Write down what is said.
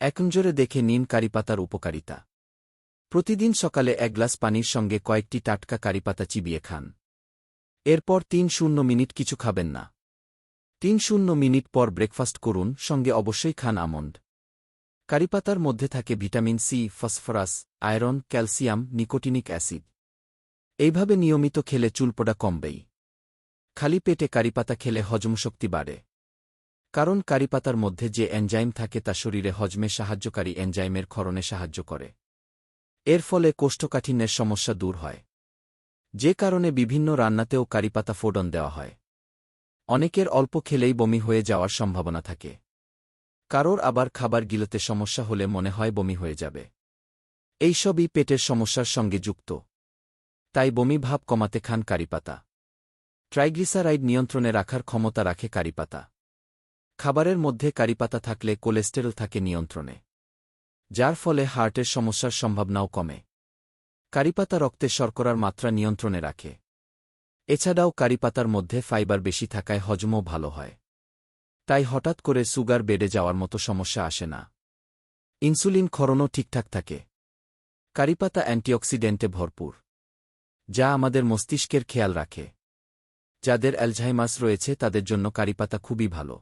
একনজোরে দেখে নিন কারিপাতার উপকারিতা। প্রতিদিন সকালে এক গ্লাস পানির সঙ্গে কয়েকটি টাটকা কারিপাতা চিবিয়ে খান। এরপর তিন শূন্য মিনিট কিছু খাবেন না। তিন শূন্য মিনিট পর ব্রেকফাস্ট করুন, সঙ্গে অবশ্যই খান আমন্ড। কারিপাতার মধ্যে থাকে vitamin C, phosphorus, iron, calcium, nicotinic acid. এইভাবে নিয়মিত খেলে চুলপোড়া কমবেই। খালি পেটে কারিপাতা খেলে হজমশক্তি বাড়ে। কারণ কারিপাতার মধ্যে যে এনজাইম থাকে তা শরীরে হজমে সাহায্যকারী এনজাইমের ক্ষরণে সাহায্য করে। এর ফলে কোষ্ঠকাঠিন্যের সমস্যা দূর হয়। যে কারণে বিভিন্ন রান্নাতেও কারিপাতা ফোড়ন দেওয়া হয়। অনেকের অল্প খেলেই বমি হয়ে যাওয়ার সম্ভাবনা থাকে। কারোর আবার খাবার গিলতে সমস্যা হলে মনে হয় বমি হয়ে যাবে। এইসবই পেটের সমস্যার সঙ্গে যুক্ত। তাই বমি ভাব কমাতে খান কারিপাতা। ট্রাইগ্লিসারাইড নিয়ন্ত্রণে রাখার ক্ষমতা রাখে কারিপাতা। খাবারের মধ্যে কারিপাতা থাকলে কোলেস্টেরল থাকে নিয়ন্ত্রণে, যার ফলে হার্টের সমস্যার সম্ভাবনাও কমে। কারিপাতা রক্তে শর্করার মাত্রা নিয়ন্ত্রণে রাখে। এছাড়াও কারিপাতার মধ্যে ফাইবার বেশি থাকায় হজমও ভালো হয়। তাই হঠাৎ করে সুগার বেড়ে যাওয়ার মতো সমস্যা আসে না। ইনসুলিন ক্ষরণও ঠিকঠাক থাকে। কারিপাতা অ্যান্টিঅক্সিডেন্টে ভরপুর, যা আমাদের মস্তিষ্কের খেয়াল রাখে। যাদের অ্যালঝাইমাস রয়েছে তাদের জন্য কারিপাতা খুবই ভালো।